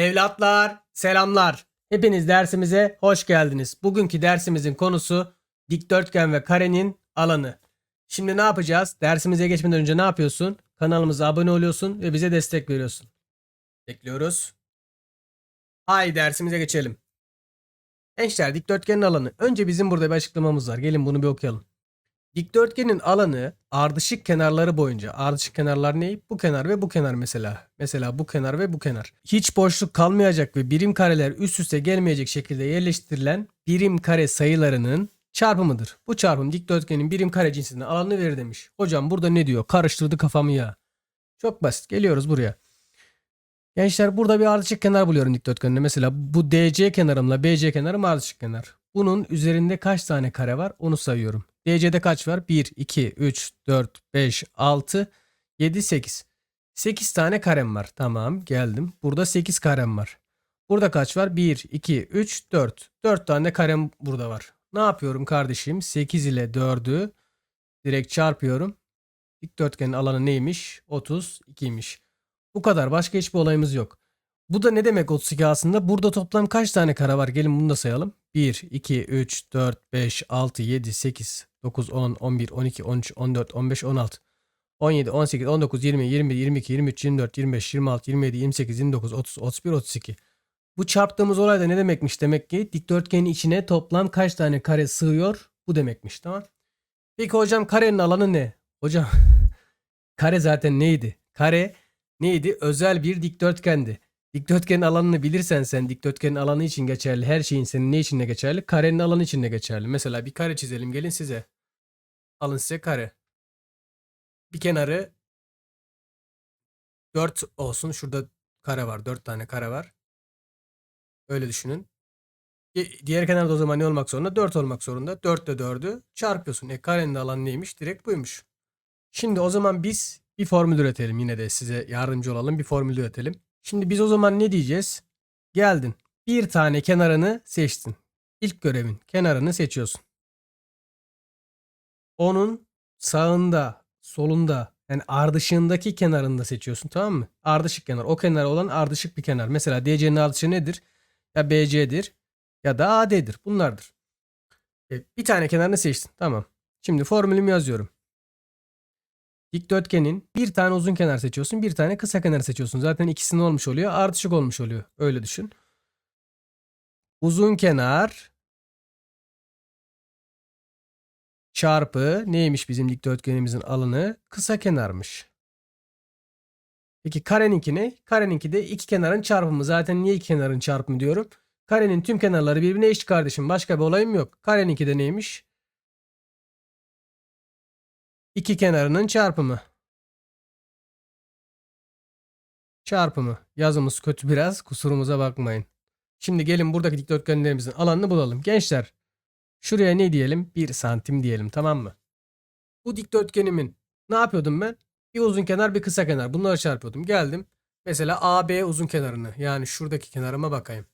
Evlatlar, selamlar. Hepiniz dersimize hoş geldiniz. Bugünkü dersimizin konusu dikdörtgen ve karenin alanı. Şimdi ne yapacağız? Dersimize geçmeden önce ne yapıyorsun? Kanalımıza abone oluyorsun ve bize destek veriyorsun. Bekliyoruz. Hay dersimize geçelim. Gençler dikdörtgenin alanı. Önce bizim burada bir açıklamamız var. Gelin bunu bir okuyalım. Dikdörtgenin alanı ardışık kenarları boyunca. Ardışık kenarlar ne? Bu kenar ve bu kenar mesela. Mesela bu kenar ve bu kenar. Hiç boşluk kalmayacak ve birim kareler üst üste gelmeyecek şekilde yerleştirilen birim kare sayılarının çarpımıdır. Bu çarpım dikdörtgenin birim kare cinsinden alanını verir demiş. Hocam burada ne diyor? Karıştırdı kafamı ya. Çok basit. Geliyoruz buraya. Gençler burada bir ardışık kenar buluyorum dikdörtgeninde. Mesela bu DC kenarımla BC kenarım ardışık kenar. Bunun üzerinde kaç tane kare var onu sayıyorum. DC'de kaç var? 1, 2, 3, 4, 5, 6, 7, 8. 8 tane karem var. Tamam geldim. Burada 8 karem var. Burada kaç var? 1, 2, 3, 4. 4 tane karem burada var. Ne yapıyorum kardeşim? 8 ile 4'ü direkt çarpıyorum. Dikdörtgenin alanı neymiş? 32'ymiş. Bu kadar. Başka hiçbir olayımız yok. Bu da ne demek 32 aslında? Burada toplam kaç tane kare var? Gelin bunu da sayalım. 1, 2, 3, 4, 5, 6, 7, 8, 9, 10, 11, 12, 13, 14, 15, 16, 17, 18, 19, 20, 21, 22, 23, 24, 25, 26, 27, 28, 29, 30, 31, 32. Bu çarptığımız olay da ne demekmiş? Demek ki dikdörtgenin içine toplam kaç tane kare sığıyor? Bu demekmiş tamam. Peki hocam karenin alanı ne? Hocam kare zaten neydi? Kare neydi? Özel bir dikdörtgendi. Dikdörtgenin alanını bilirsen sen dikdörtgenin alanı için geçerli. Her şeyin senin ne için geçerli? Karenin alanı için de geçerli. Mesela bir kare çizelim gelin size. Alın size kare. Bir kenarı 4 olsun. Şurada kare var. 4 tane kare var. Öyle düşünün. Di- Diğer kenarda o zaman ne olmak zorunda? 4 olmak zorunda. 4 ile 4'ü çarpıyorsun. E karenin alanı neymiş? Direkt buymuş. Şimdi o zaman biz bir formül üretelim. Yine de size yardımcı olalım. Bir formül üretelim. Şimdi biz o zaman ne diyeceğiz? Geldin. Bir tane kenarını seçtin. İlk görevin kenarını seçiyorsun. Onun sağında, solunda yani ardışığındaki kenarını da seçiyorsun tamam mı? Ardışık kenar. O kenar olan ardışık bir kenar. Mesela DC'nin ardışığı nedir? Ya BC'dir ya da AD'dir. Bunlardır. E, bir tane kenarını seçtin. Tamam. Şimdi formülümü yazıyorum. Dikdörtgenin bir tane uzun kenar seçiyorsun, bir tane kısa kenar seçiyorsun. Zaten ikisi ne olmuş oluyor? Ardışık olmuş oluyor. Öyle düşün. Uzun kenar çarpı neymiş bizim dikdörtgenimizin alanı? Kısa kenarmış. Peki kareninki ne? Kareninki de iki kenarın çarpımı. Zaten niye iki kenarın çarpımı diyorum? Karenin tüm kenarları birbirine eşit kardeşim. Başka bir olayım yok. Kareninki de neymiş? İki kenarının çarpımı. Çarpımı. Yazımız kötü biraz. Kusurumuza bakmayın. Şimdi gelin buradaki dikdörtgenlerimizin alanını bulalım. Gençler şuraya ne diyelim? 1 santim diyelim tamam mı? Bu dikdörtgenimin ne yapıyordum ben? Bir uzun kenar bir kısa kenar. Bunları çarpıyordum. Geldim. Mesela AB uzun kenarını yani şuradaki kenarıma bakayım.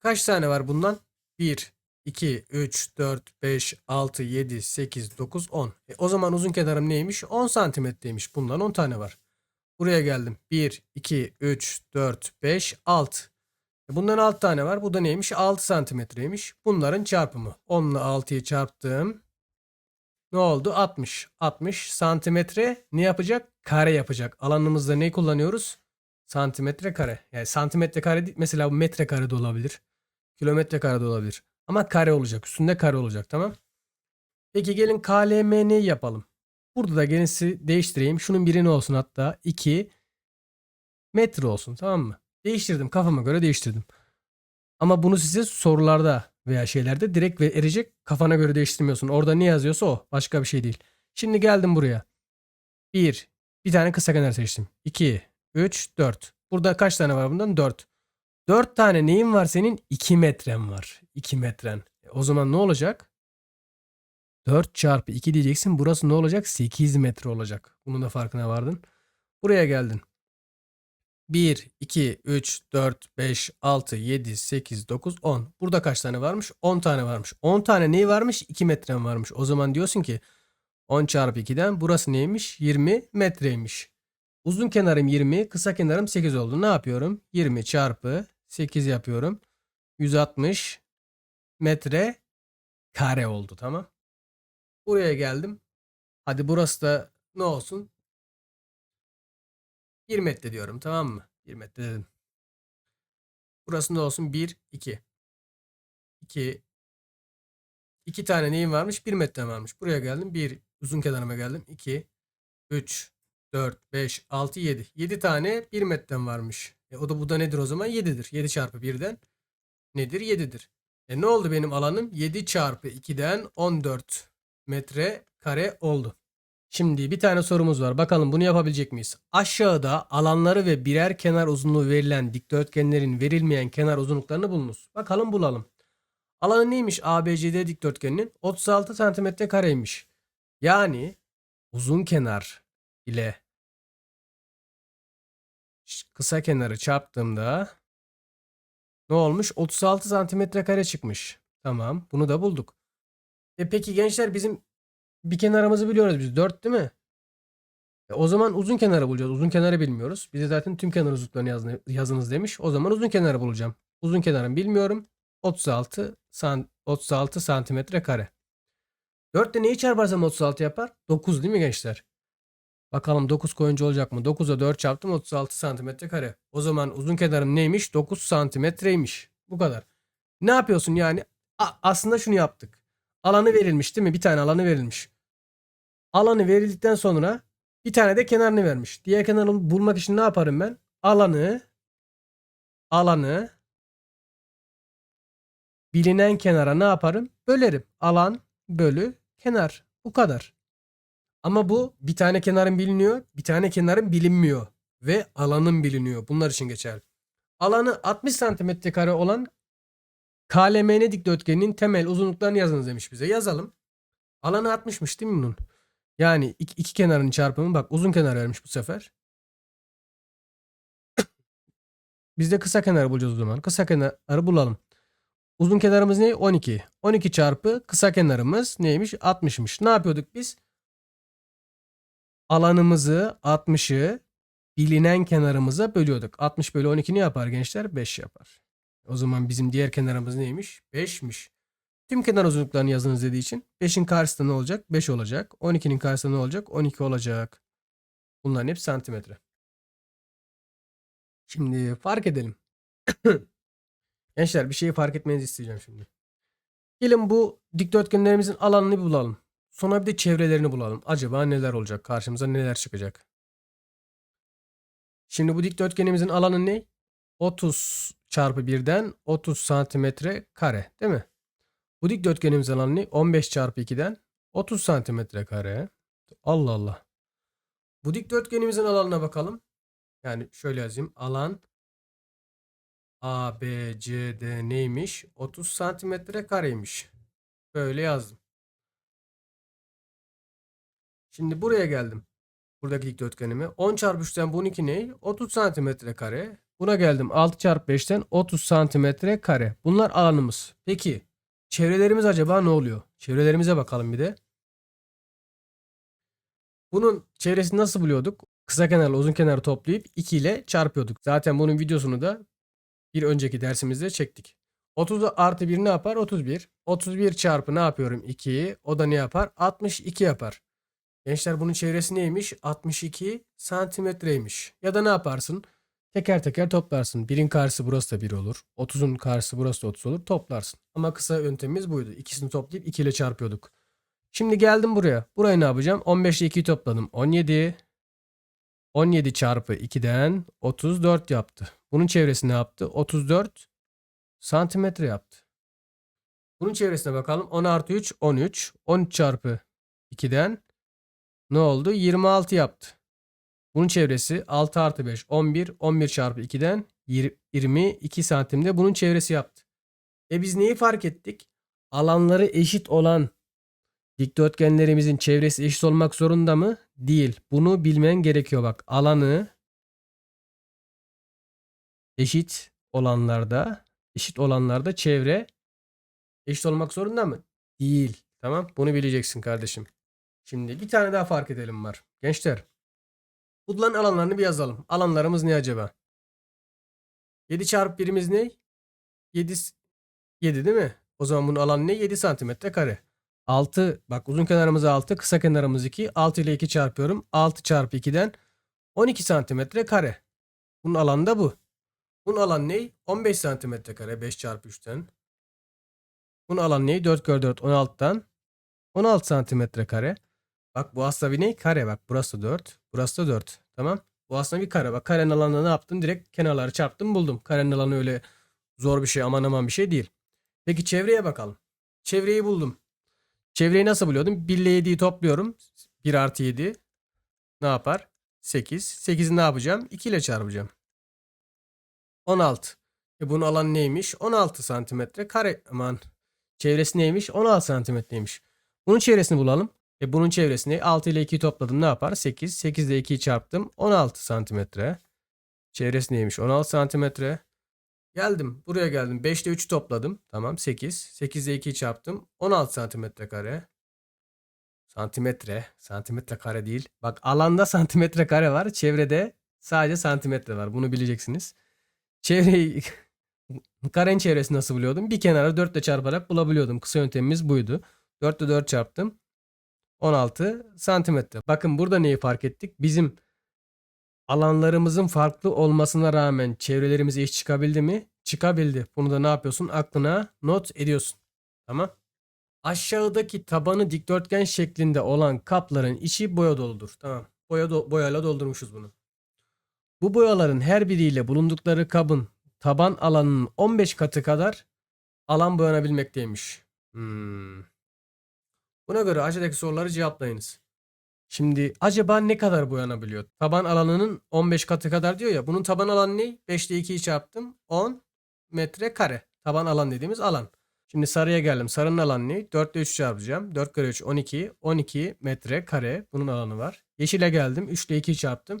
Kaç tane var bundan? 1, 2, 3, 4, 5, 6, 7, 8, 9, 10. E, o zaman uzun kenarım neymiş? 10 santimetreymiş. Bundan 10 tane var. Buraya geldim. 1, 2, 3, 4, 5, 6. E, bundan 6 tane var. Bu da neymiş? 6 santimetreymiş. Bunların çarpımı. 10 ile 6'yı çarptım. Ne oldu? 60. 60 santimetre ne yapacak? Kare yapacak. Alanımızda ne kullanıyoruz? Santimetre kare. Yani santimetre kare değil. Mesela bu metre kare de olabilir. Kilometre kare de olabilir. Ama kare olacak. Üstünde kare olacak tamam. Peki gelin KLMN'yi yapalım. Burada da gelin değiştireyim. Şunun biri ne olsun hatta 2 metre olsun tamam mı? Değiştirdim kafama göre değiştirdim. Ama bunu size sorularda veya şeylerde direkt verecek kafana göre değiştirmiyorsun. Orada ne yazıyorsa o. Başka bir şey değil. Şimdi geldim buraya. 1. Bir tane kısa kenar seçtim. 2. 3. 4. Burada kaç tane var bundan? 4. 4 tane neyin var senin? 2 metren var. 2 metren. E, o zaman ne olacak? 4 çarpı 2 diyeceksin. Burası ne olacak? 8 metre olacak. Bunun da farkına vardın. Buraya geldin. 1, 2, 3, 4, 5, 6, 7, 8, 9, 10. Burada kaç tane varmış? 10 tane varmış. 10 tane neyi varmış? 2 metrem varmış. O zaman diyorsun ki 10 çarpı 2'den burası neymiş? 20 metreymiş. Uzun kenarım 20, kısa kenarım 8 oldu. Ne yapıyorum? 20 çarpı 8 yapıyorum. 160 metre kare oldu tamam. Buraya geldim. Hadi burası da ne olsun? 1 metre diyorum tamam mı? 1 metre dedim. Burası ne olsun? 1, 2. 2. 2 tane neyim varmış? 1 metre varmış. Buraya geldim. 1 uzun kenarıma geldim. 2, 3, 4, 5, 6, 7. 7 tane 1 metrem varmış. E o da bu da nedir o zaman? 7'dir. 7 çarpı 1'den nedir? 7'dir. E ne oldu benim alanım? 7 çarpı 2'den 14 metre kare oldu. Şimdi bir tane sorumuz var. Bakalım bunu yapabilecek miyiz? Aşağıda alanları ve birer kenar uzunluğu verilen dikdörtgenlerin verilmeyen kenar uzunluklarını bulunuz. Bakalım bulalım. Alanı neymiş ABCD dikdörtgeninin? 36 santimetre kareymiş. Yani uzun kenar ile kısa kenarı çarptığımda ne olmuş? 36 santimetre kare çıkmış. Tamam. Bunu da bulduk. E peki gençler bizim bir kenarımızı biliyoruz biz. 4 değil mi? E o zaman uzun kenarı bulacağız. Uzun kenarı bilmiyoruz. Bize zaten tüm kenar uzunluklarını yazın, yazınız demiş. O zaman uzun kenarı bulacağım. Uzun kenarını bilmiyorum. 36 san, 36 santimetre kare. 4 ile neyi çarparsam 36 yapar? 9 değil mi gençler? Bakalım 9 koyunca olacak mı? 9'a 4 çarptım 36 santimetre kare. O zaman uzun kenarım neymiş? 9 santimetreymiş. Bu kadar. Ne yapıyorsun yani? A- aslında şunu yaptık. Alanı verilmiş değil mi? Bir tane alanı verilmiş. Alanı verildikten sonra bir tane de kenarını vermiş. Diğer kenarını bulmak için ne yaparım ben? Alanı alanı bilinen kenara ne yaparım? Bölerim. Alan bölü kenar. Bu kadar. Ama bu bir tane kenarın biliniyor, bir tane kenarın bilinmiyor ve alanın biliniyor. Bunlar için geçerli. Alanı 60 santimetre kare olan KLMN dikdörtgeninin temel uzunluklarını yazınız demiş bize. Yazalım. Alanı 60'mış değil mi bunun? Yani iki, iki kenarın çarpımı bak uzun kenar vermiş bu sefer. Biz de kısa kenarı bulacağız o zaman. Kısa kenarı bulalım. Uzun kenarımız ne? 12. 12 çarpı kısa kenarımız neymiş? 60'mış. Ne yapıyorduk biz? Alanımızı 60'ı bilinen kenarımıza bölüyorduk. 60 bölü 12 ne yapar gençler? 5 yapar. O zaman bizim diğer kenarımız neymiş? 5'miş. Tüm kenar uzunluklarını yazınız dediği için 5'in karşısında ne olacak? 5 olacak. 12'nin karşısında ne olacak? 12 olacak. Bunların hepsi santimetre. Şimdi fark edelim. Gençler bir şeyi fark etmenizi isteyeceğim şimdi. Gelin bu dikdörtgenlerimizin alanını bulalım. Sonra bir de çevrelerini bulalım. Acaba neler olacak? Karşımıza neler çıkacak? Şimdi bu dikdörtgenimizin alanı ne? 30 çarpı 1'den 30 santimetre kare değil mi? Bu dikdörtgenimizin alanı ne? 15 çarpı 2'den 30 santimetre kare. Allah Allah. Bu dikdörtgenimizin alanına bakalım. Yani şöyle yazayım. Alan A, B, C, D neymiş? 30 santimetre kareymiş. Böyle yazdım. Şimdi buraya geldim. Buradaki dikdörtgenime. 10 çarpı 3'ten bu 12 ne? 30 santimetre kare. Buna geldim. 6 çarpı 5'ten 30 santimetre kare. Bunlar alanımız. Peki çevrelerimiz acaba ne oluyor? Çevrelerimize bakalım bir de. Bunun çevresini nasıl buluyorduk? Kısa kenarla uzun kenarı toplayıp 2 ile çarpıyorduk. Zaten bunun videosunu da bir önceki dersimizde çektik. 30 artı 1 ne yapar? 31. 31 çarpı ne yapıyorum? 2. O da ne yapar? 62 yapar. Gençler bunun çevresi neymiş? 62 santimetreymiş. Ya da ne yaparsın? Teker teker toplarsın. 1'in karşısı burası da 1 olur. 30'un karşısı burası da 30 olur. Toplarsın. Ama kısa yöntemimiz buydu. İkisini toplayıp 2 ile çarpıyorduk. Şimdi geldim buraya. Burayı ne yapacağım? 15 ile 2'yi topladım. 17. 17 çarpı 2'den 34 yaptı. Bunun çevresi ne yaptı? 34 santimetre yaptı. Bunun çevresine bakalım. 10 artı 3 13. 13 çarpı 2'den ne oldu? 26 yaptı. Bunun çevresi 6 artı 5 11. 11 çarpı 2'den 22 santimde bunun çevresi yaptı. E biz neyi fark ettik? Alanları eşit olan dikdörtgenlerimizin çevresi eşit olmak zorunda mı? Değil. Bunu bilmen gerekiyor bak. Alanı eşit olanlarda eşit olanlarda çevre eşit olmak zorunda mı? Değil. Tamam. Bunu bileceksin kardeşim. Şimdi bir tane daha fark edelim var. Gençler. Bunların alanlarını bir yazalım. Alanlarımız ne acaba? 7 çarpı birimiz ne? 7 7 değil mi? O zaman bunun alanı ne? 7 santimetre kare. 6 bak uzun kenarımız 6 kısa kenarımız 2. 6 ile 2 çarpıyorum. 6 çarpı 2'den 12 santimetre kare. Bunun alanı da bu. Bunun alanı ne? 15 santimetre kare 5 çarpı 3'ten. Bunun alanı ne? 4 kere 4 16'dan 16 santimetre kare. Bak bu aslında bir ne? Kare bak burası 4. Burası da 4. Tamam. Bu aslında bir kare. Bak karenin alanını ne yaptım? Direkt kenarları çarptım buldum. Karenin alanı öyle zor bir şey aman aman bir şey değil. Peki çevreye bakalım. Çevreyi buldum. Çevreyi nasıl buluyordum? 1 ile 7'yi topluyorum. 1 artı 7 ne yapar? 8. 8'i ne yapacağım? 2 ile çarpacağım. 16. E bunun alanı neymiş? 16 santimetre kare. Aman. Çevresi neymiş? 16 santimetreymiş. Bunun çevresini bulalım. E bunun çevresini 6 ile 2'yi topladım ne yapar? 8. 8 ile 2'yi çarptım. 16 santimetre. Çevresi neymiş? 16 santimetre. Geldim. Buraya geldim. 5 ile 3 topladım. Tamam 8. 8 ile 2'yi çarptım. 16 santimetre kare. Santimetre. Santimetre kare değil. Bak alanda santimetre kare var. Çevrede sadece santimetre var. Bunu bileceksiniz. Çevreyi karenin çevresini nasıl buluyordum? Bir kenara 4 ile çarparak bulabiliyordum. Kısa yöntemimiz buydu. 4 ile 4 çarptım. 16 santimetre. Bakın burada neyi fark ettik? Bizim alanlarımızın farklı olmasına rağmen çevrelerimize iş çıkabildi mi? Çıkabildi. Bunu da ne yapıyorsun? Aklına not ediyorsun. Tamam. Aşağıdaki tabanı dikdörtgen şeklinde olan kapların içi boya doludur. Tamam. Boya do- boyayla doldurmuşuz bunu. Bu boyaların her biriyle bulundukları kabın taban alanının 15 katı kadar alan boyanabilmekteymiş. Hmm. Buna göre aşağıdaki soruları cevaplayınız. Şimdi acaba ne kadar boyanabiliyor? Taban alanının 15 katı kadar diyor ya. Bunun taban alanı ne? 5 ile 2'yi çarptım. 10 metre kare. Taban alan dediğimiz alan. Şimdi sarıya geldim. Sarının alanı ne? 4 ile 3 çarpacağım. 4 kere 3 12. 12 metre kare. Bunun alanı var. Yeşile geldim. 3 ile 2'yi çarptım.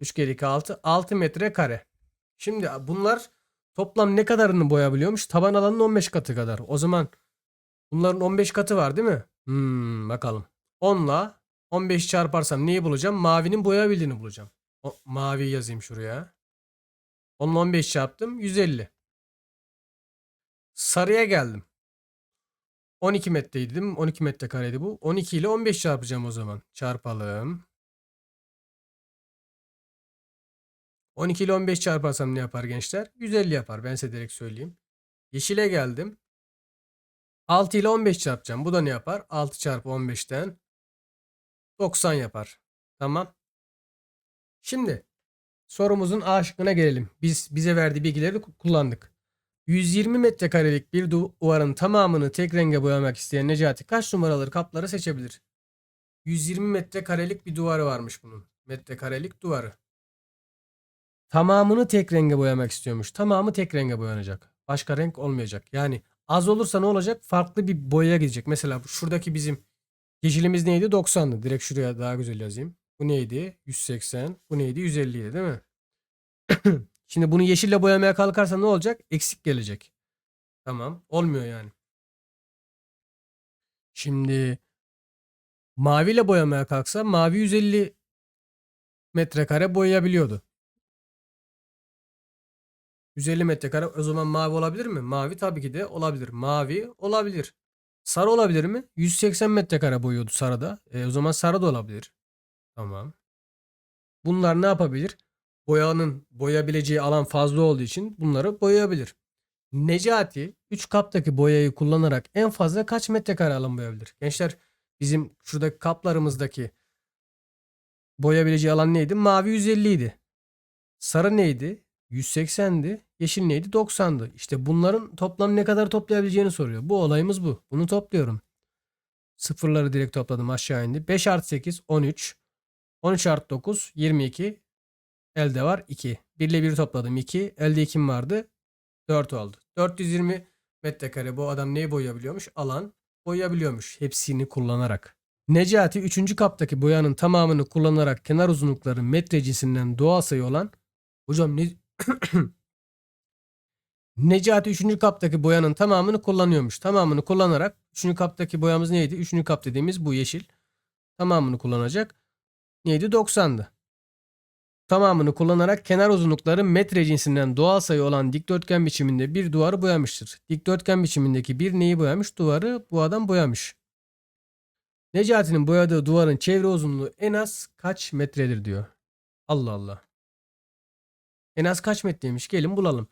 3 kere 2 6. 6 metre kare. Şimdi bunlar toplam ne kadarını boyabiliyormuş? Taban alanının 15 katı kadar. O zaman bunların 15 katı var değil mi? Hmm, bakalım. 10 ile 15 çarparsam neyi bulacağım? Mavinin boyayabildiğini bulacağım. O, mavi yazayım şuraya. 10 ile 15 çarptım. 150. Sarıya geldim. 12 metreydi değil mi? 12 metrekareydi bu. 12 ile 15 çarpacağım o zaman. Çarpalım. 12 ile 15 çarparsam ne yapar gençler? 150 yapar. Ben size direkt söyleyeyim. Yeşile geldim. 6 ile 15 çarpacağım. Bu da ne yapar? 6 çarpı 15'ten 90 yapar. Tamam. Şimdi sorumuzun A şıkkına gelelim. Biz bize verdiği bilgileri ku- kullandık. 120 metrekarelik bir duvarın tamamını tek renge boyamak isteyen Necati kaç numaralı kapları seçebilir? 120 metrekarelik bir duvarı varmış bunun. Metrekarelik duvarı. Tamamını tek renge boyamak istiyormuş. Tamamı tek renge boyanacak. Başka renk olmayacak. Yani az olursa ne olacak? Farklı bir boyaya gidecek. Mesela şuradaki bizim yeşilimiz neydi? 90'dı. Direkt şuraya daha güzel yazayım. Bu neydi? 180. Bu neydi? 150 idi değil mi? Şimdi bunu yeşille boyamaya kalkarsa ne olacak? Eksik gelecek. Tamam. Olmuyor yani. Şimdi maviyle boyamaya kalksa mavi 150 metrekare boyayabiliyordu. 150 metrekare o zaman mavi olabilir mi? Mavi tabii ki de olabilir. Mavi olabilir. Sarı olabilir mi? 180 metrekare boyuyordu sarıda. E, o zaman sarı da olabilir. Tamam. Bunlar ne yapabilir? Boyanın boyayabileceği alan fazla olduğu için bunları boyayabilir. Necati 3 kaptaki boyayı kullanarak en fazla kaç metrekare alan boyayabilir? Gençler bizim şuradaki kaplarımızdaki boyayabileceği alan neydi? Mavi 150 idi. Sarı neydi? 180'di. Yeşil neydi? 90'dı. İşte bunların toplam ne kadar toplayabileceğini soruyor. Bu olayımız bu. Bunu topluyorum. Sıfırları direkt topladım aşağı indi. 5 artı 8 13. 13 artı 9 22. Elde var 2. 1 ile 1 topladım 2. Elde 2'm vardı. 4 oldu. 420 metrekare bu adam neyi boyayabiliyormuş? Alan boyayabiliyormuş. Hepsini kullanarak. Necati 3. kaptaki boyanın tamamını kullanarak kenar uzunlukları metre cinsinden doğal sayı olan Hocam ne Necati 3. kaptaki boyanın tamamını kullanıyormuş. Tamamını kullanarak 3. kaptaki boyamız neydi? 3. kap dediğimiz bu yeşil. Tamamını kullanacak. Neydi? 90'dı. tamamını kullanarak kenar uzunlukları metre cinsinden doğal sayı olan dikdörtgen biçiminde bir duvarı boyamıştır. Dikdörtgen biçimindeki bir neyi boyamış? Duvarı bu adam boyamış. Necati'nin boyadığı duvarın çevre uzunluğu en az kaç metredir diyor. Allah Allah. En az kaç metreymiş? Gelin bulalım.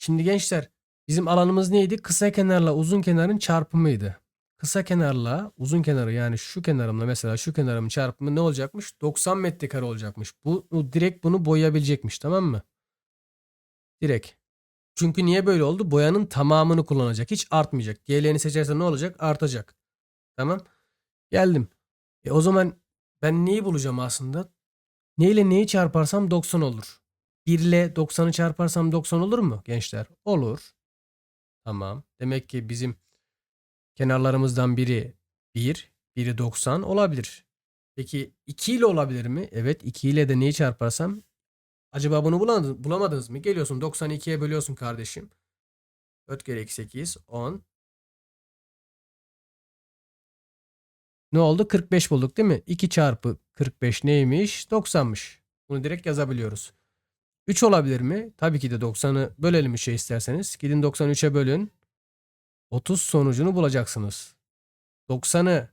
Şimdi gençler bizim alanımız neydi? Kısa kenarla uzun kenarın çarpımıydı. Kısa kenarla uzun kenarı yani şu kenarımla mesela şu kenarımın çarpımı ne olacakmış? 90 metrekare olacakmış. Bu, direkt bunu boyayabilecekmiş tamam mı? Direkt. Çünkü niye böyle oldu? Boyanın tamamını kullanacak. Hiç artmayacak. Diğerlerini seçersen ne olacak? Artacak. Tamam. Geldim. E o zaman ben neyi bulacağım aslında? Neyle neyi çarparsam 90 olur. 1 ile 90'ı çarparsam 90 olur mu gençler? Olur. Tamam. Demek ki bizim kenarlarımızdan biri 1, biri 90 olabilir. Peki 2 ile olabilir mi? Evet 2 ile de neyi çarparsam acaba bunu bulamadınız, mı? Geliyorsun 92'ye bölüyorsun kardeşim. 4 kere 2 8 10. Ne oldu? 45 bulduk değil mi? 2 çarpı 45 neymiş? 90'mış. Bunu direkt yazabiliyoruz. 3 olabilir mi? Tabii ki de 90'ı bölelim bir şey isterseniz. Gidin 93'e bölün. 30 sonucunu bulacaksınız. 90'ı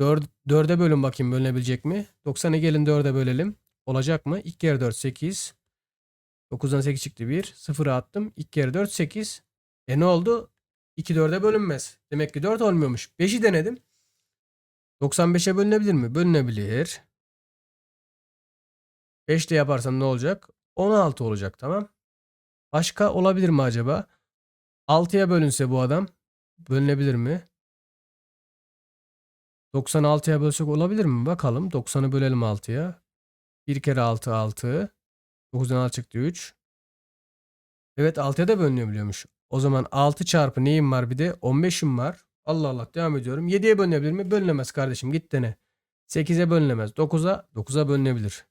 4, 4'e bölün bakayım bölünebilecek mi? 90'ı gelin 4'e bölelim. Olacak mı? 2 kere 4 8. 9'dan 8 çıktı 1. 0'a attım. 2 kere 4 8. E ne oldu? 2 4'e bölünmez. Demek ki 4 olmuyormuş. 5'i denedim. 95'e bölünebilir mi? Bölünebilir. 5 de yaparsam ne olacak? 16 olacak tamam. Başka olabilir mi acaba? 6'ya bölünse bu adam bölünebilir mi? 96'ya bölsek olabilir mi? Bakalım. 90'ı bölelim 6'ya. 1 kere 6 6. 9'dan 6 çıktı 3. Evet 6'ya da bölünebiliyormuş. O zaman 6 çarpı neyim var bir de? 15'im var. Allah Allah devam ediyorum. 7'ye bölünebilir mi? Bölünemez kardeşim git dene. 8'e bölünemez. 9'a 9'a bölünebilir.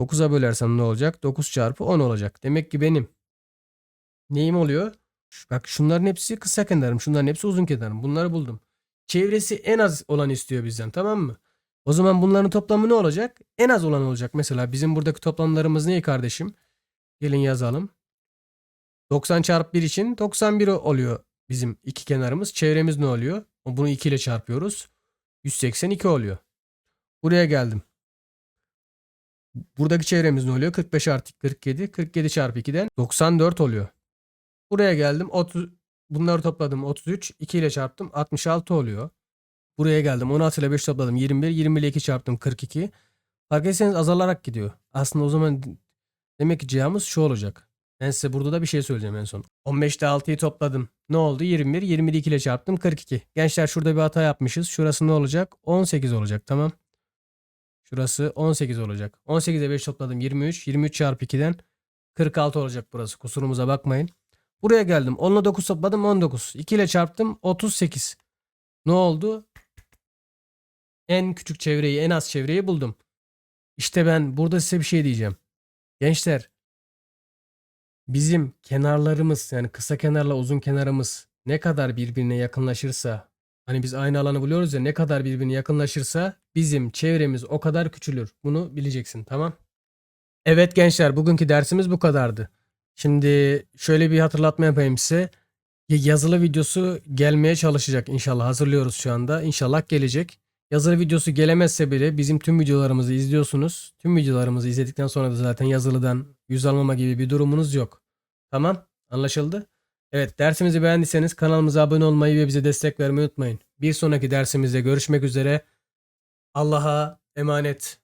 9'a bölersem ne olacak? 9 çarpı 10 olacak. Demek ki benim neyim oluyor? Bak şunların hepsi kısa kenarım. Şunların hepsi uzun kenarım. Bunları buldum. Çevresi en az olan istiyor bizden tamam mı? O zaman bunların toplamı ne olacak? En az olan olacak. Mesela bizim buradaki toplamlarımız ne kardeşim? Gelin yazalım. 90 çarpı 1 için 91 oluyor bizim iki kenarımız. Çevremiz ne oluyor? Bunu 2 ile çarpıyoruz. 182 oluyor. Buraya geldim. Buradaki çevremiz ne oluyor? 45 artı 47. 47 çarpı 2'den 94 oluyor. Buraya geldim. 30, bunları topladım. 33. 2 ile çarptım. 66 oluyor. Buraya geldim. 16 ile 5 topladım. 21. 20 ile 2 çarptım. 42. Fark etseniz azalarak gidiyor. Aslında o zaman demek ki cihazımız şu olacak. Ben size burada da bir şey söyleyeceğim en son. 15'te 6'yı topladım. Ne oldu? 21. 20'de 2 ile çarptım. 42. Gençler şurada bir hata yapmışız. Şurası ne olacak? 18 olacak. Tamam. Şurası 18 olacak. 18'e 5 topladım 23. 23 çarpı 2'den 46 olacak burası. Kusurumuza bakmayın. Buraya geldim. 10 ile 9 topladım 19. 2 ile çarptım 38. Ne oldu? En küçük çevreyi en az çevreyi buldum. İşte ben burada size bir şey diyeceğim. Gençler bizim kenarlarımız yani kısa kenarla uzun kenarımız ne kadar birbirine yakınlaşırsa Hani biz aynı alanı buluyoruz ya ne kadar birbirine yakınlaşırsa bizim çevremiz o kadar küçülür. Bunu bileceksin tamam? Evet gençler bugünkü dersimiz bu kadardı. Şimdi şöyle bir hatırlatma yapayım size. Yazılı videosu gelmeye çalışacak inşallah. Hazırlıyoruz şu anda. İnşallah gelecek. Yazılı videosu gelemezse bile bizim tüm videolarımızı izliyorsunuz. Tüm videolarımızı izledikten sonra da zaten yazılıdan yüz almama gibi bir durumunuz yok. Tamam? Anlaşıldı? Evet dersimizi beğendiyseniz kanalımıza abone olmayı ve bize destek vermeyi unutmayın. Bir sonraki dersimizde görüşmek üzere. Allah'a emanet.